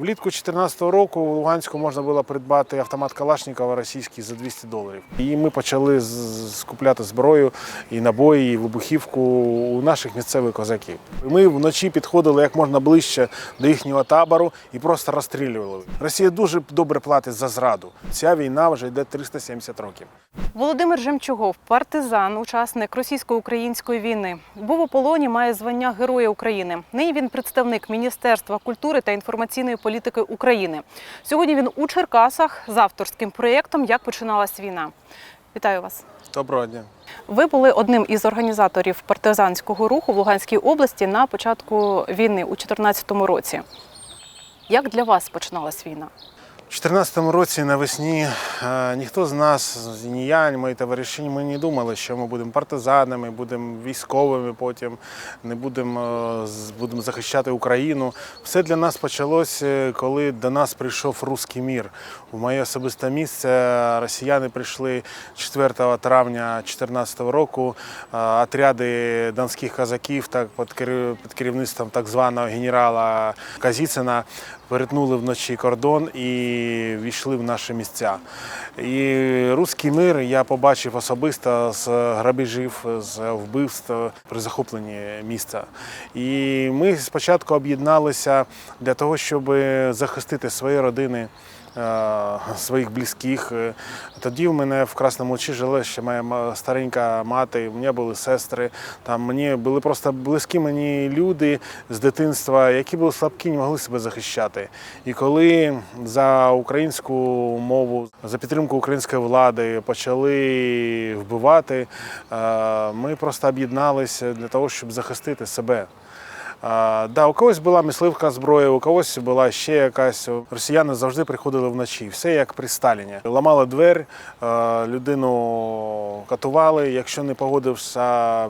Влітку 2014 року у Луганську можна було придбати автомат Калашникова російський за 200 доларів. І ми почали скупляти зброю і набої, і вибухівку у наших місцевих козаків. Ми вночі підходили як можна ближче до їхнього табору і просто розстрілювали. Росія дуже добре платить за зраду. Ця війна вже йде 370 років. Володимир Жемчугов, партизан, учасник російсько-української війни, був у полоні, має звання Героя України. Нині він представник Міністерства культури та інформаційної політики України. Сьогодні він у Черкасах з авторським проєктом Як починалась війна. Вітаю вас. Доброго дня. Ви були одним із організаторів партизанського руху в Луганській області на початку війни у 2014 році. Як для вас починалась війна? У 2014 році навесні е, ніхто з нас, ні я, ні мої товариші, ми не думали, що ми будемо партизанами, будемо військовими потім, не будемо, е, будемо захищати Україну. Все для нас почалося, коли до нас прийшов русський мір. У моє особисте місце росіяни прийшли 4 травня 2014 року. е, Отряди донських козаків так, під керівництвом так званого генерала Казіцина перетнули вночі кордон і війшли в наші місця. І руський мир я побачив особисто з грабежів, з вбивств при захопленні міста. І ми спочатку об'єдналися для того, щоб захистити свої родини. Е, Своїх близьких. Е, Тоді в мене в Красному Лучі жила ще моя старенька мати, у мене були сестри. Там мені були просто близькі мені люди з дитинства, які були слабкі, не могли себе захищати. І коли за українську мову, за підтримку української влади почали вбивати, е, ми просто об'єдналися для того, щоб захистити себе. Да, у когось була мисливка зброя, у когось була ще якась. Росіяни завжди приходили вночі, все як при Сталіні. Ламали двері, людину катували. Якщо не погодився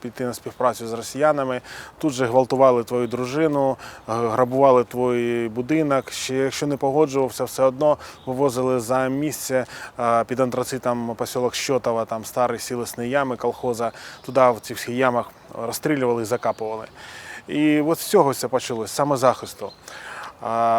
піти на співпрацю з росіянами, тут же гвалтували твою дружину, грабували твій будинок. Ще якщо не погоджувався, все одно вивозили за місце під антрацитом посілок Щотова, там старі сілесні ями колхоза. Туди в всі ямах розстрілювали закапували. І от з цього все почалось, саме захисту.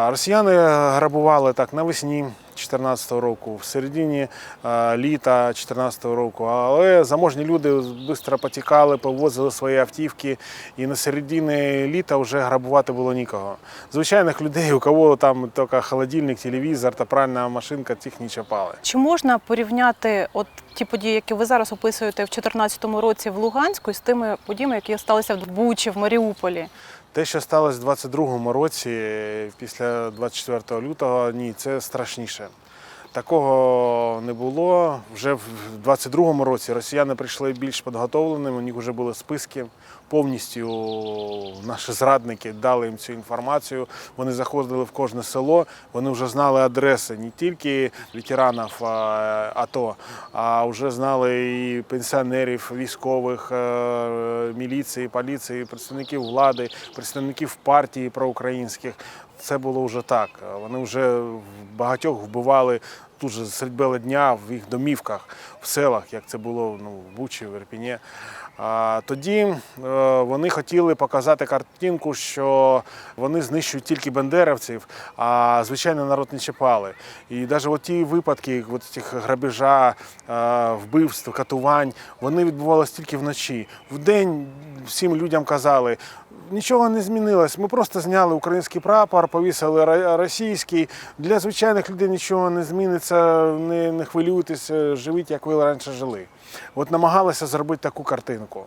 Росіяни грабували так навесні 2014 року, в середині е, літа 2014 року, але заможні люди швидко потікали, повозили свої автівки, і на середині літа вже грабувати було нікого. Звичайних людей, у кого там тільки холодильник, телевізор та пральна машинка, тих не чіпали. Чи можна порівняти от ті події, які ви зараз описуєте в 2014 році в Луганську, з тими подіями, які сталися в Бучі, в Маріуполі? Те, що сталося в 22-му році, після 24 лютого, ні, це страшніше. Такого не було. Вже в 22-му році росіяни прийшли більш підготовленими, у них вже були списки. Повністю наші зрадники дали їм цю інформацію. Вони заходили в кожне село, вони вже знали адреси не тільки ветеранів АТО, а вже знали і пенсіонерів, військових, е, міліції, поліції, представників влади, представників партії проукраїнських. Це було вже так. Вони вже багатьох вбивали тут же серед бела дня в їх домівках, в селах, як це було ну, в Бучі, в Ірпіні. Тоді е, вони хотіли показати картинку, що вони знищують тільки бандерівців, а звичайно народ не чіпали. І навіть от ті випадки, от цих грабежа, е, вбивств, катувань, вони відбувалися тільки вночі. Вдень всім людям казали, нічого не змінилось. Ми просто зняли український прапор, повісили російський. Для звичайних людей нічого не зміниться, не, не хвилюйтеся, живіть, як ви раніше жили. От намагалися зробити таку картинку.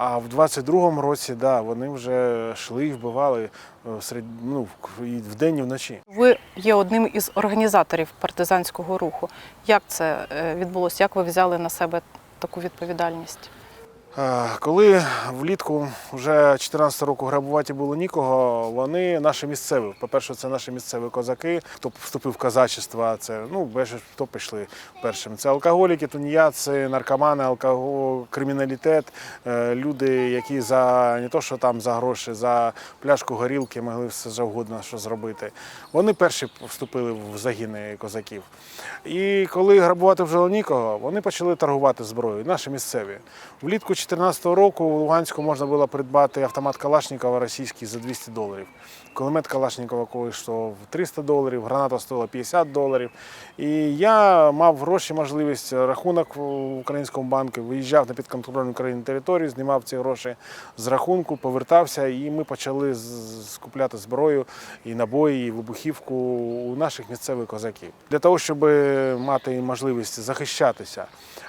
А в 22-му році, да, вони вже йшли і вбивали е, серед, ну, і вдень, і вночі. Ви є одним із організаторів партизанського руху. Як це е, відбулося? Як ви взяли на себе таку відповідальність? Е, Коли влітку вже 2014 року грабувати було нікого, вони наші місцеві. По-перше, це наші місцеві козаки, хто вступив в казачество, це ну більше хто пішли першим. Це алкоголіки, тунеядці, наркомани, алкоголь, криміналітет, е, люди, які за не то, що там за гроші, за пляшку горілки могли все завгодно що зробити. Вони перші вступили в загини козаків. І коли грабувати вже нікого, вони почали торгувати зброєю, наші місцеві. Влітку 2014 року у Луганську можна було придбати автомат Калашникова російський за 200 доларів. Кулемет Калашникова коштував 300 доларів, граната стоїла 50 доларів. І я мав гроші, можливість, рахунок в українському банку, виїжджав на підконтрольну Україні територію, знімав ці гроші з рахунку, повертався, і ми почали скупляти зброю і набої, і вибухівку у наших місцевих козаків для того, щоб мати можливість захищатися.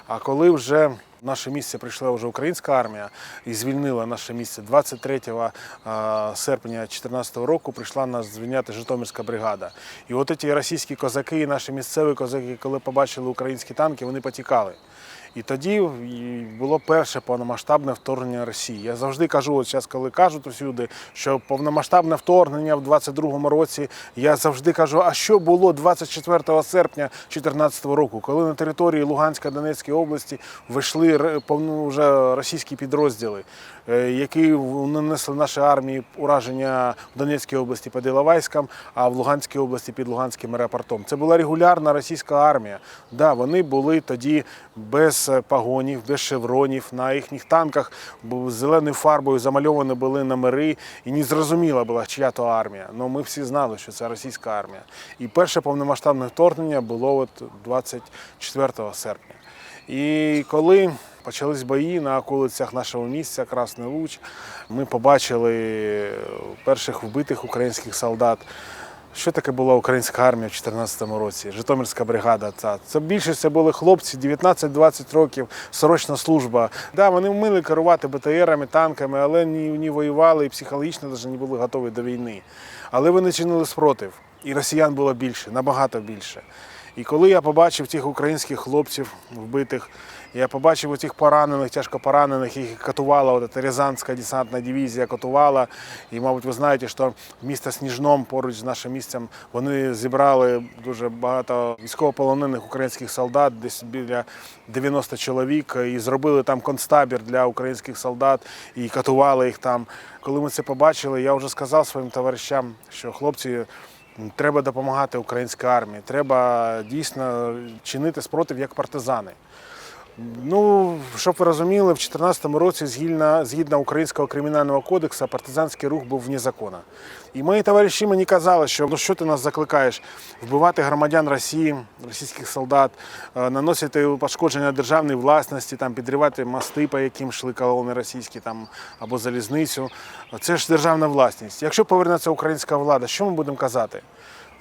А коли вже в наше місце прийшла вже українська армія і звільнила наше місце 23 а, серпня 2014 року, прийшла нас звільняти Житомирська бригада. І от ці російські козаки, і наші місцеві козаки, коли побачили українські танки, вони потікали. І тоді було перше повномасштабне вторгнення Росії. Я завжди кажу, от зараз, коли кажуть усюди, що повномасштабне вторгнення в 22-му році, я завжди кажу, а що було 24 серпня 2014 року, коли на території Луганська Донецької області вийшли вже російські підрозділи, е, які нанесли нашій армії ураження в Донецькій області під Іловайськом, а в Луганській області під Луганським аеропортом. Це була регулярна російська армія. Да, вони були тоді без е, погонів, без шевронів. На їхніх танках зеленою фарбою замальовані були номери, і не зрозуміла була, чия то армія. Ну ми всі знали, що це російська армія. І перше повномасштабне вторгнення було от 24 серпня. І коли почались бої на околицях нашого місця, Красний Луч, ми побачили перших вбитих українських солдат. Що таке була українська армія в 2014 році? Житомирська бригада. Та це більшість це були хлопці 19-20 років, сорочна служба. Да, вони вміли керувати БТРами, танками, але ні, ні воювали і психологічно навіть не були готові до війни. Але вони чинили спротив, і росіян було більше, набагато більше. І коли я побачив тих українських хлопців вбитих, я побачив тих поранених, тяжко поранених, їх катувала от Рязанська десантна дивізія, катувала. І, мабуть, ви знаєте, що місто Сніжном поруч з нашим місцем вони зібрали дуже багато військовополонених українських солдат, десь біля 90 чоловік, і зробили там концтабір для українських солдат і катували їх там. Коли ми це побачили, я вже сказав своїм товаришам, що хлопці. Треба допомагати українській армії, треба дійсно чинити спротив як партизани. Ну, щоб ви розуміли, в 2014 році згідно, згідно українського кримінального кодексу партизанський рух був вне закону. І мої товариші мені казали, що ну що ти нас закликаєш вбивати громадян Росії, російських солдат, е, наносити пошкодження державної власності, там підривати мости, по яким йшли колони російські там або залізницю. Це ж державна власність. Якщо повернеться українська влада, що ми будемо казати?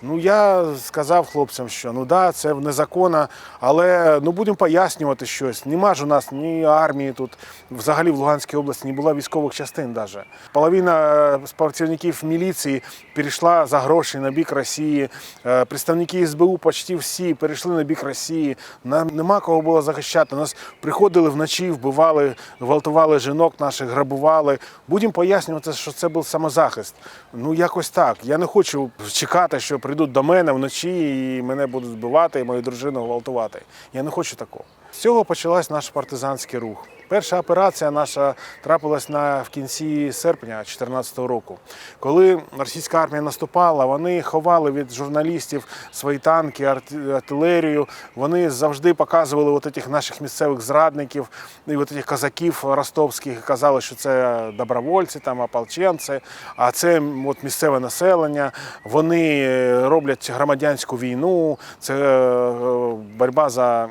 Ну я сказав хлопцям, що ну да, це незаконно, але ну будемо пояснювати щось. Нема ж у нас ні армії тут, взагалі в Луганській області не було військових частин. Даже. Половина е, працівників міліції перейшла за гроші на бік Росії. Е, Представники СБУ почти всі перейшли на бік Росії. Нам нема кого було захищати. Нас приходили вночі, вбивали, гвалтували жінок наших, грабували. Будемо пояснювати, що це був самозахист. Ну якось так. Я не хочу чекати, що прийдуть до мене вночі і мене будуть вбивати, і мою дружину гвалтувати. Я не хочу такого. З цього почалась наш партизанський рух. Перша операція наша трапилась на в кінці серпня 2014 року. Коли російська армія наступала, вони ховали від журналістів свої танки, арт- артилерію. Вони завжди показували от этих наших місцевих зрадників і от этих козаків ростовських. Казали, що це добровольці, там ополченці, а це от місцеве населення. Вони е, роблять громадянську війну. Це е, боротьба за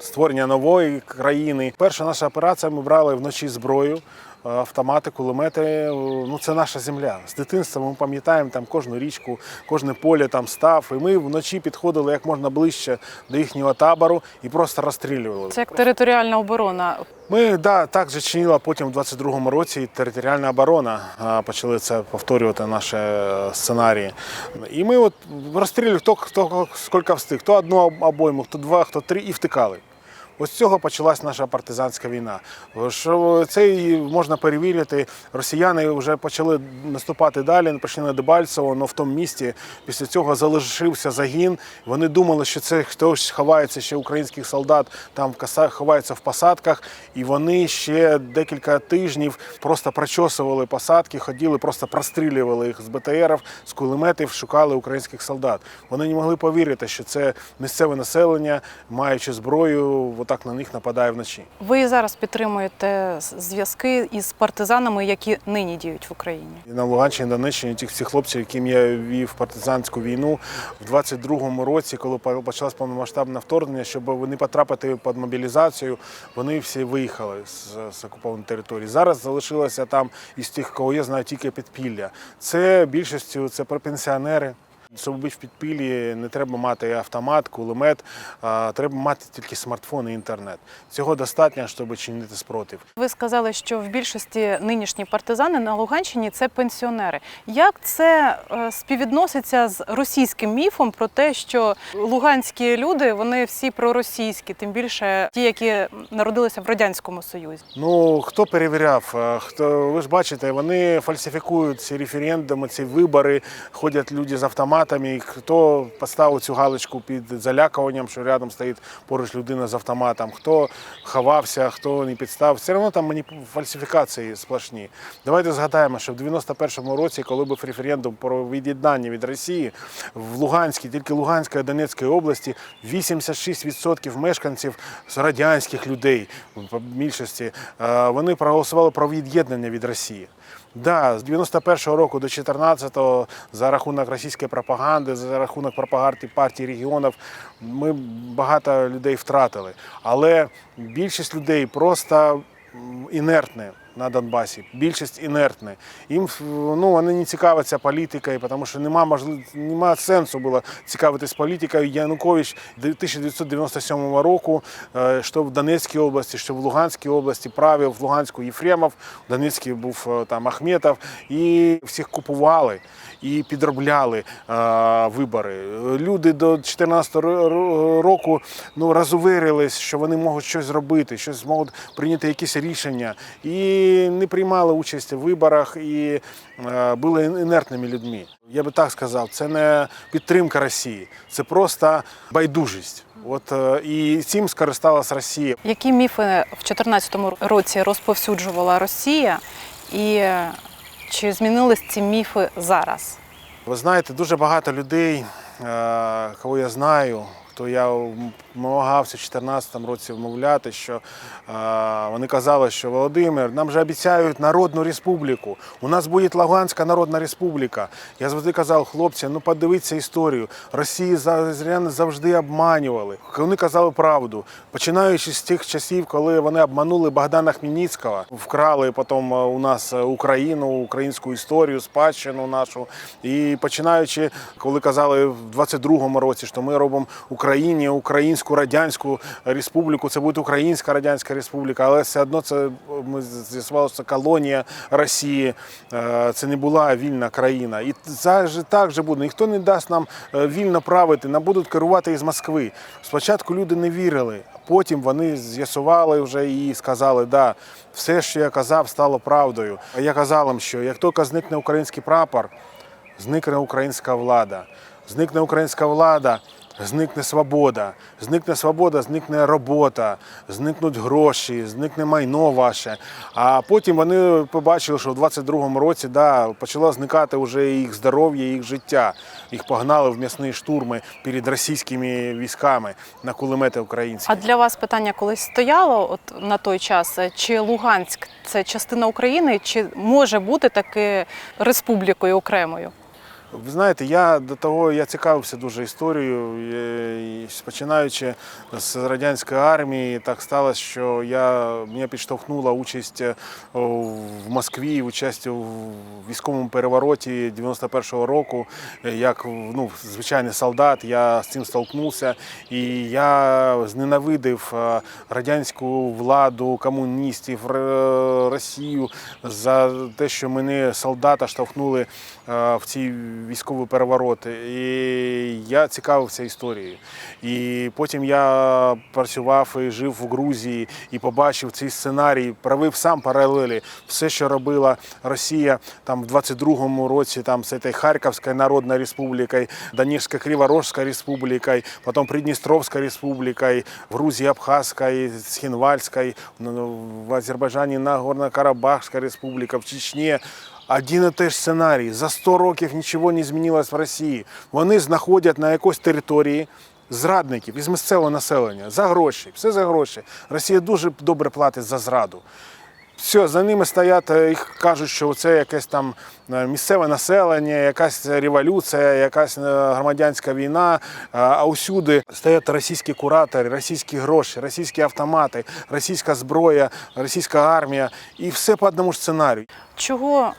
створення нової країни. Перша наша операція ми брали вночі зброю. е, Автомати, кулемети, е, ну це наша земля. З дитинства ми пам'ятаємо там кожну річку, кожне поле там став. І ми вночі підходили як можна ближче до їхнього табору і просто розстрілювали. Це як територіальна оборона. Ми да, так же чинила потім в 22-му році і територіальна оборона. Почали це повторювати наші е, сценарії. І ми от розстрілювали хто, хто скільки встиг, хто одну обойму, хто два, хто три і втикали. Ось з цього почалась наша партизанська війна. Що це можна перевірити. Росіяни вже почали наступати далі, почали на Дебальцево, але в тому місті після цього залишився загін. Вони думали, що це хтось ховається ще українських солдат, там в каса- ховаються в посадках, і вони ще декілька тижнів просто прочосували посадки, ходили, просто прострілювали їх з БТРів, з кулеметів, шукали українських солдат. Вони не могли повірити, що це місцеве населення, маючи зброю, так на них нападає вночі. Ви зараз підтримуєте зв'язки із партизанами, які нині діють в Україні. І на Луганщині, Донеччині тих всіх хлопців, яким я вів партизанську війну в 22-му році, коли почалось повномасштабне вторгнення, щоб вони потрапити під мобілізацію, вони всі виїхали з, з окупованої території. Зараз залишилося там із тих, кого я знаю, тільки підпілля. Це більшістю це про пенсіонери. Щоб в підпіллі, не треба мати автомат, кулемет, а треба мати тільки смартфон і інтернет. Цього достатньо, щоб чинити спротив. Ви сказали, що в більшості нинішні партизани на Луганщині це пенсіонери. Як це е, співвідноситься з російським міфом про те, що луганські люди вони всі проросійські, тим більше ті, які народилися в радянському союзі? Ну хто перевіряв? Е, Хто ви ж бачите, вони фальсифікують ці референдуми, ці вибори, ходять люди з автоматами. Хто поставив цю галочку під залякуванням, що рядом стоїть поруч людина з автоматом, хто ховався, хто не підстав. Все одно там маніп... фальсифікації сплошні. Давайте згадаємо, що в 91-му році, коли був референдум про від'єднання від Росії, в Луганській, тільки Луганської Донецької області 86% мешканців з радянських людей, по більшості, е, вони проголосували про від'єднання від Росії. Да, з 91-го року до 14-го за рахунок російської пропаганди, за рахунок пропаганди партії регіонів, ми багато людей втратили. Але більшість людей просто м, інертні на Донбасі. Більшість інертні. Їм ну, вони не цікавляться політикою, тому що нема, можлив... нема сенсу було цікавитись політикою. Янукович 1997 року, е, що в Донецькій області, що в Луганській області правив в Луганську Єфремов, в Донецькій був е, там Ахметов, і всіх купували і підробляли е, вибори. Люди до 2014 року ну, розуверились, що вони можуть щось зробити, щось можуть прийняти якісь рішення. І не приймали участь у виборах і е, були інертними людьми. Я би так сказав, це не підтримка Росії, це просто байдужість. От е, і цим скористалась Росія. Які міфи в 2014 році розповсюджувала Росія, і е, чи змінились ці міфи зараз? Ви знаєте, дуже багато людей, кого я знаю, хто я намагався в 2014 році вмовляти, що е, вони казали, що Володимир, нам же обіцяють Народну Республіку. У нас буде Луганська Народна Республіка. Я завжди казав, хлопці, ну подивіться історію. Росії завжди обманювали. Вони казали правду. Починаючи з тих часів, коли вони обманули Богдана Хмельницького, вкрали потім е, у нас Україну, українську історію, спадщину нашу. І починаючи, коли казали в 22-му році, що ми робимо Україні українську радянську республіку, це буде Українська Радянська Республіка, але все одно це ми з'ясували, що це колонія Росії, е, це не була вільна країна. І же так же буде. Ніхто не дасть нам е, вільно правити, нам будуть керувати із Москви. Спочатку люди не вірили, потім вони з'ясували вже і сказали, да, все, що я казав, стало правдою. А я казав їм, що як тільки зникне український прапор, зникне українська влада. Зникне українська влада, зникне свобода. Зникне свобода, зникне робота, зникнуть гроші, зникне майно ваше. А потім вони побачили, що в 22-му році да, почало зникати вже їх здоров'я, їх життя. Їх погнали в м'ясні штурми перед російськими військами на кулемети українські. А для вас питання колись стояло от на той час, чи Луганськ це частина України, чи може бути таки республікою окремою? Ви знаєте, я до того я цікавився дуже історією. Починаючи з радянської армії, так сталося, що я мене підштовхнула участь е, в Москві, участь у військовому перевороті 91-го року. Е, Як ну, звичайний солдат, я з цим столкнувся, і я зненавидив е, радянську владу, комуністів, Росію за те, що мене солдата штовхнули в ці військові перевороти. І я цікавився історією. І потім я працював і жив в Грузії і побачив цей сценарій, провів сам паралелі. Все, що робила Росія там в 22-му році, там з цією Харківською Народною Республікою, Донецькою Криворожською Республікою, потім Придністровською Республікою, в Грузії Абхазською, Схінвальською, ну, в Азербайджані Нагорно-Карабахська Республіка, в Чечні. Один і той ж сценарій. За 100 років нічого не змінилось в Росії. Вони знаходять на якоїсь території зрадників із місцевого населення за гроші, все за гроші. Росія дуже добре платить за зраду. Все, за ними стоять, е, їх кажуть, що це якесь там е, місцеве населення, якась революція, якась е, громадянська війна. А усюди стоять російські куратори, російські гроші, російські автомати, російська зброя, російська армія. І все по одному ж сценарію. Чого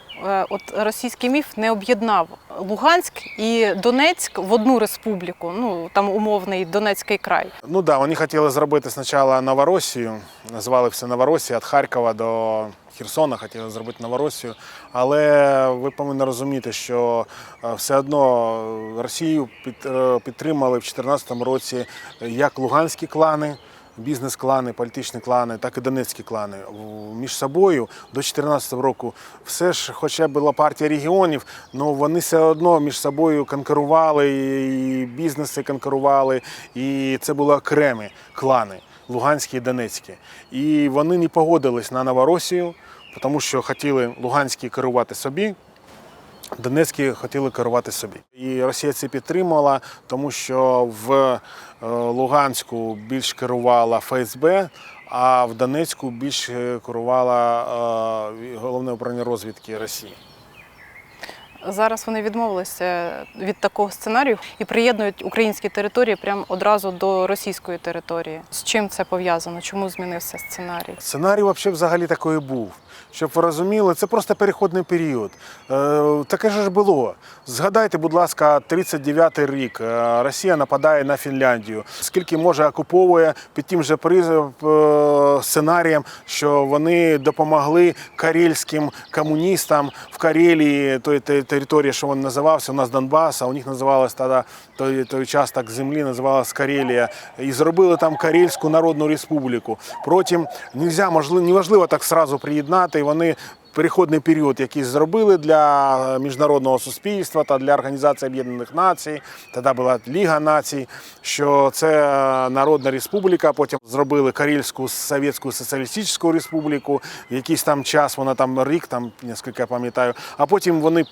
от російський міф не об'єднав Луганськ і Донецьк в одну республіку? Ну там умовний Донецький край. Ну да, вони хотіли зробити спочатку Новоросію, назвали все Новоросія від Харкова до Херсона, хотіли зробити Новоросію. Але ви повинні розуміти, що е, все одно Росію е, підтримали в 2014 році як луганські клани. Бізнес-клани, політичні клани, так і донецькі клани між собою до 2014 року все ж, хоча була партія регіонів, але вони все одно між собою конкурували, і бізнеси конкурували, і це були окремі клани Луганські і Донецькі. І вони не погодились на Новоросію, тому що хотіли Луганські керувати собі, Донецькі хотіли керувати собі. І Росія це підтримала, тому що в е, Луганську більш керувала ФСБ, а в Донецьку більш е, керувала е, головне управління розвідки Росії. Зараз вони відмовилися від такого сценарію і приєднують українські території прямо одразу до російської території. З чим це пов'язано? Чому змінився сценарій? Сценарій взагалі такий був. Щоб ви розуміли, це просто перехідний період. Е, таке ж було. Згадайте, будь ласка, 39-й рік. Е, Росія нападає на Фінляндію. Скільки може окуповує під тим же е, сценарієм, що вони допомогли карельським комуністам в Карелії, той території, що він називався, у нас Донбас, а у них називалось тоді той, той участок землі, називалась Карелія. І зробили там Карельську Народну Республіку. Потім можливо, неважливо так сразу приєднати. І вони перехідний період, який зробили для міжнародного суспільства та для Організації Об'єднаних Націй. Тоді була Ліга націй, що це е, Народна Республіка. Потім зробили Карельську Совєтську Соціалістичну Республіку. Якийсь там час, вона там рік, там наскільки я пам'ятаю. А потім вони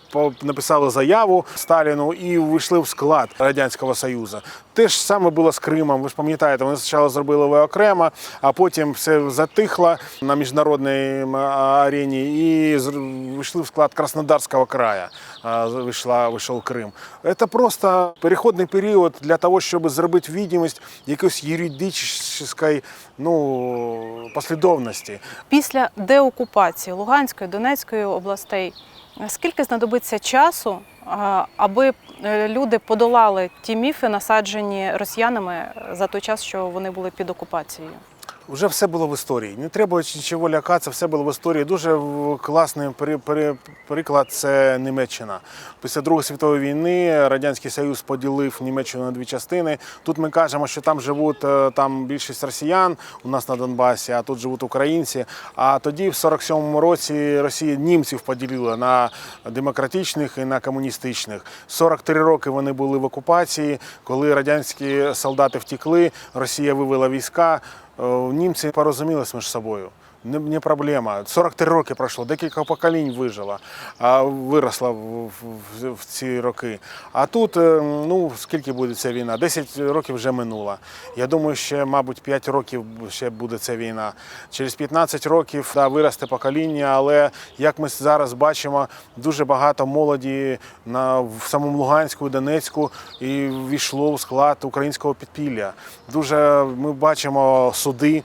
написали заяву Сталіну і вийшли в склад Радянського Союзу. Те ж саме було з Кримом. Ви ж пам'ятаєте, вони спочатку зробили окремо, а потім все затихло на міжнародній арені і зр- вийшли в склад Краснодарського краю. а, Вийшла, вийшов Крим. Це просто перехідний період для того, щоб зробити відомість якоїсь юридичної ну, послідовності. Після деокупації Луганської, Донецької областей, скільки знадобиться часу, аби е, люди подолали ті міфи, насаджені росіянами за той час, що вони були під окупацією? Вже все було в історії. Не треба нічого лякатися, все було в історії. Дуже класний при- при- приклад це Німеччина. Після Другої світової війни Радянський Союз поділив Німеччину на дві частини. Тут ми кажемо, що там живуть е, там більшість росіян у нас на Донбасі, а тут живуть українці. А тоді, в 47-му році, Росія німців поділила на демократичних і на комуністичних. 43 роки вони були в окупації. Коли радянські солдати втекли, Росія вивела війська. Е, Німці порозумілися між собою. Не, не проблема. 43 роки пройшло, декілька поколінь вижило, а виросла в, в, в ці роки. А тут, е, ну скільки буде ця війна? 10 років вже минуло. Я думаю, ще, мабуть, 5 років ще буде ця війна. Через 15 років да, виросте покоління, але як ми зараз бачимо, дуже багато молоді на в самому Луганську, Донецьку і війшло в склад українського підпілля. Дуже ми бачимо суди е,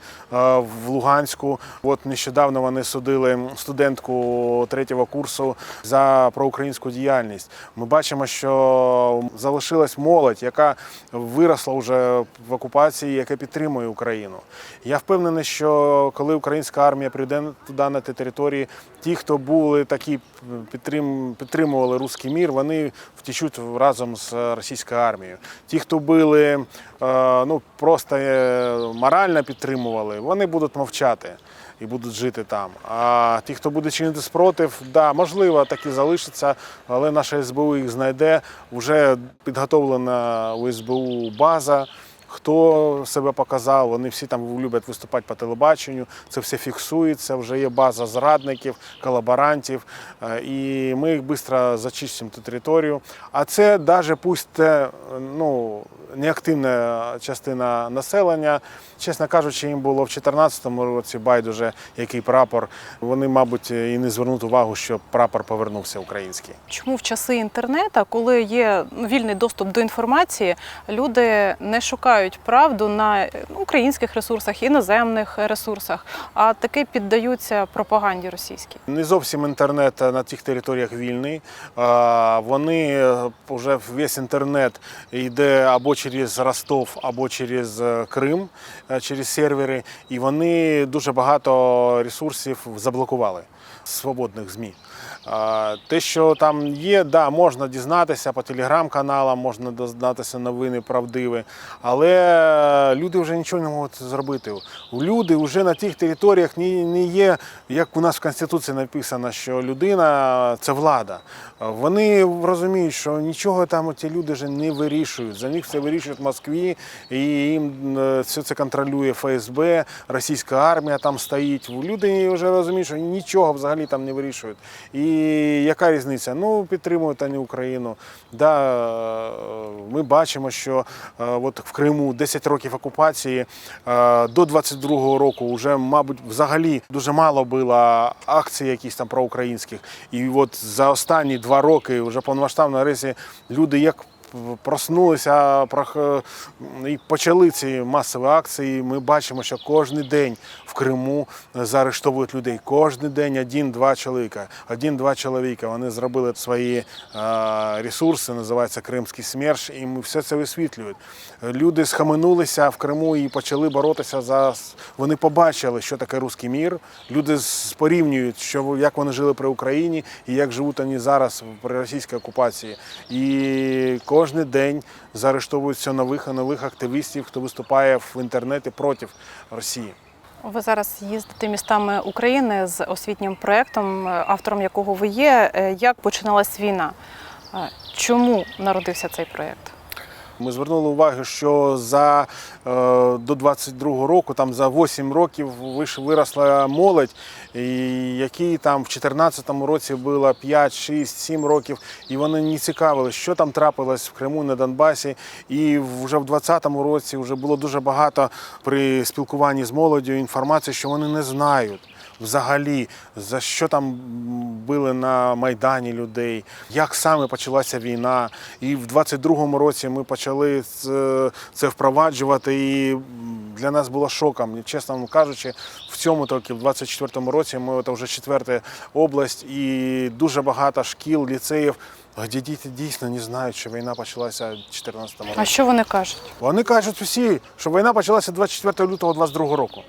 в Луганську. От нещодавно вони судили студентку третього курсу за проукраїнську діяльність. Ми бачимо, що залишилась молодь, яка виросла вже в окупації, яка підтримує Україну. Я впевнений, що коли українська армія прийде туди на ті території, ті, хто були такі підтрим, підтримували руський мір, вони втічуть разом з російською армією. Ті, хто були е, ну просто е, морально підтримували, вони будуть мовчати і будуть жити там. А ті, хто буде чинити спротив, да, можливо, такі залишаться, але наша СБУ їх знайде. Вже підготовлена у СБУ база. Хто себе показав, вони всі там люблять виступати по телебаченню. Це все фіксується. Вже є база зрадників, колаборантів, е, і ми їх швидко зачистимо ту територію. А це навіть пусть ну, неактивна частина населення. Чесно кажучи, їм було в 2014 році байдуже який прапор. Вони, мабуть, і не звернуть увагу, що прапор повернувся український. Чому в часи інтернету, коли є ну, вільний доступ до інформації, люди не шукають правду на е, українських ресурсах, іноземних ресурсах, а таки піддаються пропаганді російській? Не зовсім інтернет на тих територіях вільний. Вони вже весь інтернет йде або через Ростов, або через е, Крим, е, через сервери, і вони дуже багато ресурсів заблокували свободних ЗМІ. Те, що там є, да, можна дізнатися по телеграм-каналам, можна дізнатися новини правдиві, але люди вже нічого не можуть зробити. Люди вже на тих територіях не є, як у нас в Конституції написано, що людина це влада. Вони розуміють, що нічого там ці люди вже не вирішують. За них все вирішують в Москві, і їм е, все це контролює ФСБ, російська армія там стоїть. Люди вже розуміють, що нічого взагалі там не вирішують. І яка різниця? Ну, підтримують вони Україну. Да, е, ми бачимо, що е, от в Криму 10 років окупації до 22-го року вже, мабуть, взагалі дуже мало було акцій якісь там проукраїнських. І от за останні два роки вже повномасштабної агресії люди як проснулися і почали ці масові акції. Ми бачимо, що кожен день в Криму заарештовують людей. Кожен день один-два чоловіка. Один-два чоловіка. Вони зробили свої е, ресурси, називається Кримський СМЕРШ, і ми все це висвітлюють. Люди схаменулися в Криму і почали боротися за. Вони побачили, що таке руський мір. Люди порівнюють, що як вони жили при Україні і як живуть вони зараз при російській окупації. І кожен день заарештовуються нових і нових активістів, хто виступає в інтернеті проти Росії. Ви зараз їздите містами України з освітнім проєктом, автором якого ви є. Е, Як починалась війна? Е, Чому народився цей проєкт? Ми звернули увагу, що за е, до 22-го року, там за 8 років виросла молодь, які там в 14-му році було 5, 6, 7 років, і вони не цікавили, що там трапилось в Криму на Донбасі. І вже в 20-му році вже було дуже багато при спілкуванні з молоддю інформації, що вони не знають. Взагалі, за що там били на Майдані людей, як саме почалася війна. І в 22-му році ми почали це, це впроваджувати, і для нас було шоком. Чесно кажучи, в цьому тільки в 24-му році ми це вже четверта область, і дуже багато шкіл, ліцеїв, де діти дійсно не знають, що війна почалася в 2014 році. А що вони кажуть? Вони кажуть всі, що війна почалася 24 лютого 22 року.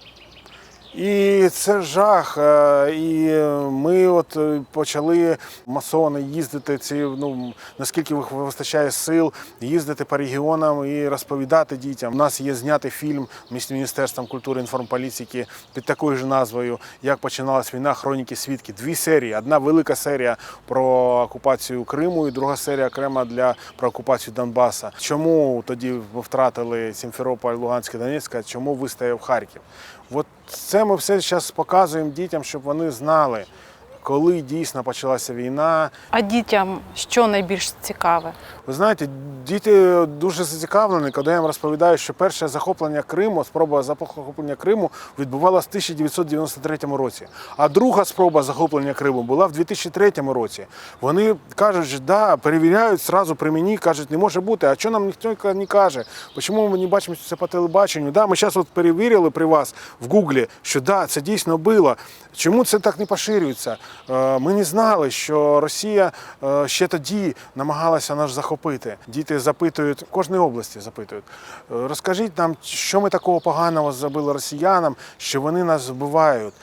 І це жах. е, І ми от е, почали масово їздити ці, ну наскільки вистачає сил, їздити по регіонам і розповідати дітям. У нас є знятий фільм Міністерством культури і інформполітики під такою ж назвою, як починалась війна Хроніки свідки. Дві серії. Одна велика серія про окупацію Криму, і друга серія окрема для про окупацію Донбаса. Чому тоді втратили Сімферополь, Луганськ і Донецьк, а чому вистояв Харків? От це ми все зараз показуємо дітям, щоб вони знали, коли дійсно почалася війна. А дітям що найбільш цікаве? Ви знаєте, діти дуже зацікавлені, коли я їм розповідаю, що перше захоплення Криму, спроба захоплення Криму відбувалася в 1993 році. А друга спроба захоплення Криму була в 2003 році. Вони кажуть, що да, перевіряють зразу при мені, кажуть, не може бути. А що нам ніхто не каже? Чому ми не бачимо це по телебаченню? Да, ми зараз от перевірили при вас в Гуглі, що да, це дійсно було. Чому це так не поширюється? Е, Ми не знали, що Росія е, ще тоді намагалася нас захопити. Діти запитують, в кожній області запитують. «Е, Розкажіть нам, що ми такого поганого зробили росіянам, що вони нас вбивають.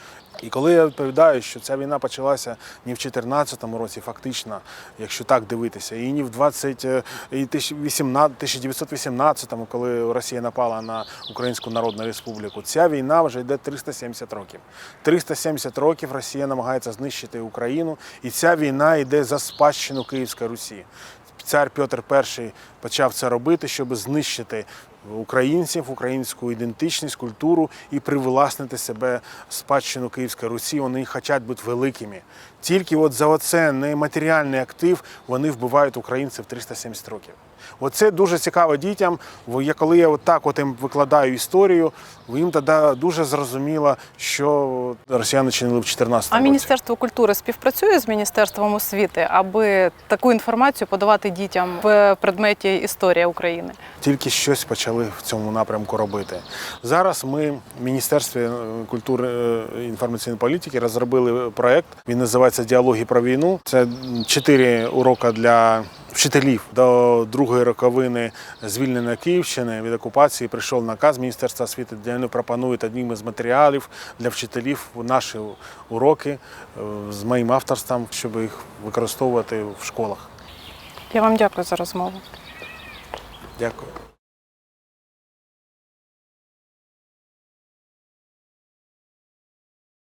І коли я відповідаю, що ця війна почалася не в 2014 році, фактично, якщо так дивитися, і не в 20, е, і 18 1918, коли Росія напала на Українську Народну Республіку, ця війна вже йде 370 років. 370 років Росія намагається знищити Україну, і ця війна йде за спадщину Київської Русі. Цар Петр І почав це робити, щоб знищити українців, українську ідентичність, культуру і привласнити себе спадщину Київської Русі. Вони хочуть бути великими. Тільки от за оце нематеріальний актив вони вбивають українців 370 років. Оце дуже цікаво дітям. коли я отак от їм викладаю історію, їм тоді дуже зрозуміло, що росіяни чинили в 14 А. Міністерство культури співпрацює з Міністерством освіти, аби таку інформацію подавати дітям в предметі історія України. тільки щось почали в цьому напрямку робити. Зараз ми в Міністерстві е, культури е, і інформаційної політики розробили проект. Він називається Діалоги про війну. Це чотири уроки для вчителів до другої роковини звільнення Київщини від окупації. Прийшов наказ Міністерства освіти, де вони пропонують одним із матеріалів для вчителів наші уроки е, з моїм авторством, щоб їх використовувати в школах. Я вам дякую за розмову. Дякую.